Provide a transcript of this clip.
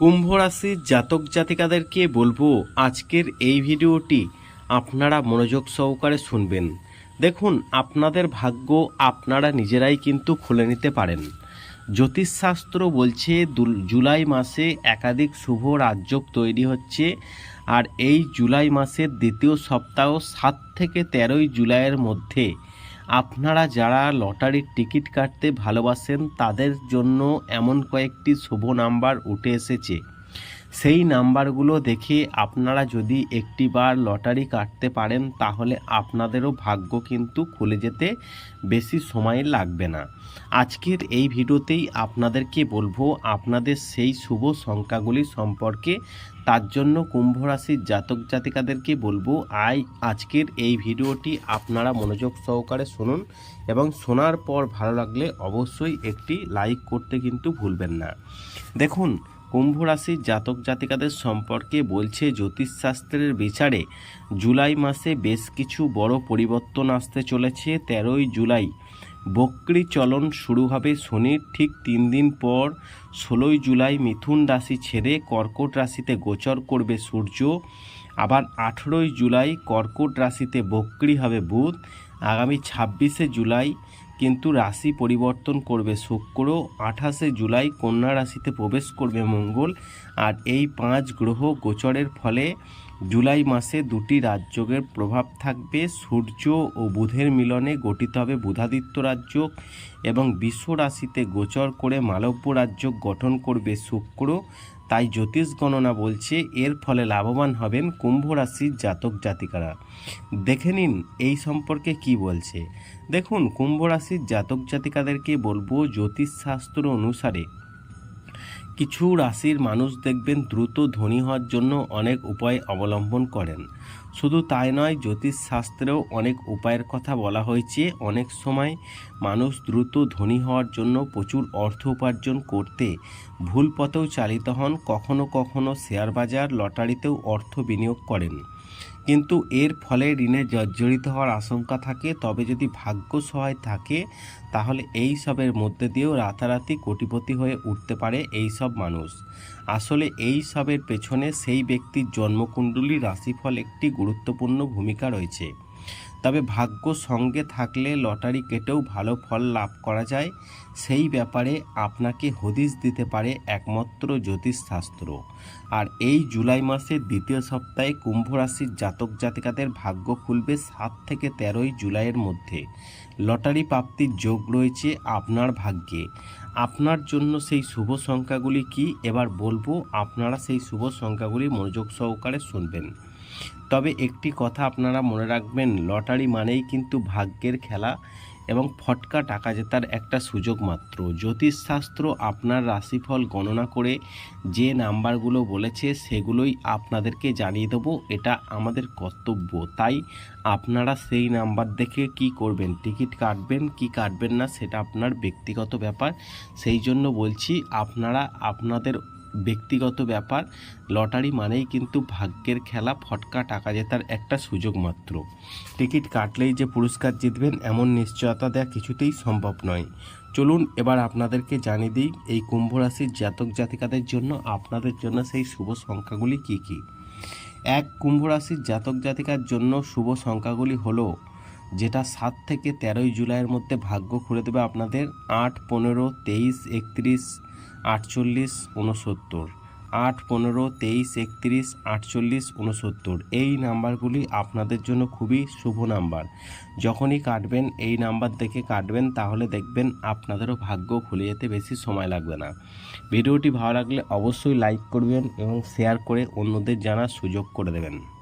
কুম্ভ রাশির জাতক জাতিকাদেরকে বলব, আজকের এই ভিডিওটি আপনারা মনোযোগ সহকারে শুনবেন। দেখুন, আপনাদের ভাগ্য আপনারা নিজেরাই কিন্তু খুলে নিতে পারেন। জ্যোতিষশাস্ত্র বলছে জুলাই মাসে একাধিক শুভ রাজযোগ তৈরি হচ্ছে আর এই জুলাই মাসের দ্বিতীয় সপ্তাহ সাত থেকে তেরোই জুলাইয়ের মধ্যে আপনারা যারা লটারির টিকিট কাটতে ভালোবাসেন তাদের জন্য এমন কয়েকটি শুভ নাম্বার উঠে এসেছে। সেই নাম্বারগুলো দেখে আপনারা যদি একটিবার লটারি কাটতে পারেন, তাহলে আপনাদেরও ভাগ্য কিন্তু খুলে যেতে বেশি সময় লাগবে না। আজকের এই ভিডিওতেই আপনাদেরকে বলব, আপনাদের সেই শুভ সংখ্যাগুলি সম্পর্কে। তার জন্য কুম্ভ রাশির জাতক জাতিকাদেরকে বলব, আই, আজকের এই ভিডিওটি আপনারা মনোযোগ সহকারে শুনুন এবং শোনার পর ভালো লাগলে অবশ্যই একটি লাইক করতে কিন্তু ভুলবেন না। দেখুন কুম্ভ রাশির জাতক জাতিকাদের সম্পর্কে বলছে জ্যোতিষশাস্ত্রের বিচারে জুলাই মাসে বেশ কিছু বড় পরিবর্তন আসতে চলেছে। তেরোই জুলাই বক্রি চলন শুরু হবে শনির। ঠিক তিন দিন পর ষোলোই জুলাই মিথুন রাশি ছেড়ে কর্কট রাশিতে গোচর করবে সূর্য। আবার আঠেরোই জুলাই কর্কট রাশিতে বক্রি হবে বুধ। আগামী ছাব্বিশে জুলাই কিন্তু রাশি পরিবর্তন করবে। শুক্র আঠাশে জুলাই কন্যা রাশিতে প্রবেশ করবে মঙ্গল। আর এই পাঁচ গ্রহ গোচরের ফলে জুলাই মাসে দুটি রাজযোগের প্রভাব থাকবে। সূর্য ও বুধের মিলনে গঠিত হবে বুধাদিত্য রাজযোগ এবং বিশ্ব রাশিতে গোচর করে মালব্য রাজযোগ গঠন করবে শুক্র। তাই জ্যোতিষ গণনা বলছে এর ফলে লাভবান হবেন কুম্ভ রাশির জাতক জাতিকারা। দেখে নিন এই সম্পর্কে কি বলছে। দেখুন, কুম্ভ রাশির জাতক জাতিকাদেরকে বলব জ্যোতিষশাস্ত্র অনুসারে কিছু রাশির মানুষ দেখবেন দ্রুত ধনী হওয়ার জন্য অনেক উপায় অবলম্বন করেন। শুধু তাই নয়, জ্যোতিষশাস্ত্রেও অনেক উপায়ের কথা বলা হয়েছে। অনেক সময় মানুষ দ্রুত ধনী হওয়ার জন্য প্রচুর অর্থ উপার্জন করতে ভুল পথেও চালিত হন। কখনো কখনো শেয়ার বাজার, লটারিতেও অর্থ বিনিয়োগ করেন। কিন্তু এর ফলে ঋণে জর্জরিত হওয়ার আশঙ্কা থাকে। তবে যদি ভাগ্য সহায় থাকে, তাহলে এই সবের মধ্যে দিয়েও রাতারাতি কোটিপতি হয়ে উঠতে পারে এই সব মানুষ। আসলে এই সবের পেছনে সেই ব্যক্তির জন্মকুণ্ডলী রাশিফল একটি গুরুত্বপূর্ণ ভূমিকা রয়েছে। তবে ভাগ্য সঙ্গে থাকলে লটারি কেটেও ভালো ফল লাভ করা যায়, সেই ব্যাপারে আপনাকে হদিশ দিতে পারে একমাত্র জ্যোতিষশাস্ত্র। আর এই জুলাই মাসের দ্বিতীয় সপ্তাহে কুম্ভ রাশির জাতক জাতিকাদের ভাগ্য খুলবে সাত থেকে তেরোই জুলাইয়ের মধ্যে। লটারি প্রাপ্তির যোগ রয়েছে আপনার ভাগ্যে। আপনার জন্য সেই শুভ সংখ্যাগুলি কি? এবার বলব, আপনারা সেই শুভ সংখ্যাগুলি মনোযোগ সহকারে শুনবেন। তবে একটি কথা আপনারা মনে রাখবেন, লটারি মানেই কিন্তু ভাগ্যের খেলা এবং ফটকা টাকা জেতার একটা সুযোগ মাত্র। জ্যোতিষশাস্ত্র আপনার রাশিফল গণনা করে যে নাম্বারগুলো বলেছে সেগুলোই আপনাদেরকে জানিয়ে দেবো, এটা আমাদের কর্তব্য। তাই আপনারা সেই নাম্বার দেখে কি করবেন, টিকিট কাটবেন, কি কাটবেন না সেটা আপনার ব্যক্তিগত ব্যাপার। সেই জন্য বলছি, আপনারা আপনাদের ব্যক্তিগত ব্যাপার, লটারি মানেই কিন্তু ভাগ্যের খেলা, ফটকা, টাকা জেতার একটা সুযোগ মাত্র। টিকিট কাটলেই যে পুরস্কার জিতবেন এমন নিশ্চয়তা দেওয়া কিছুতেই সম্ভব নয়। চলুন এবার আপনাদেরকে জানিয়ে দিই, এই কুম্ভ রাশির জাতক জাতিকাদের জন্য, আপনাদের জন্য সেই শুভ সংখ্যাগুলি কি কি? এক, কুম্ভ রাশির জাতক জাতিকার জন্য শুভ সংখ্যাগুলি হলো, যেটা সাত থেকে তেরোই জুলাইয়ের মধ্যে ভাগ্য খুলে দেবে আপনাদের। আট, পনেরো, তেইশ, একত্রিশ আটচল্লিশ উনসত্তর আট পনেরো তেইশ একত্রিশ আটচল্লিশ উনসত্তর এই নাম্বারগুলি আপনাদের জন্য খুবই শুভ নাম্বার। যখনই কাটবেন, এই নাম্বার দেখে কাটবেন, তাহলে দেখবেন আপনাদেরও ভাগ্য খুলে যেতে বেশি সময় লাগবে না। ভিডিওটি ভালো লাগলে অবশ্যই লাইক করবেন এবং শেয়ার করে অন্যদের জানার সুযোগ করে দেবেন।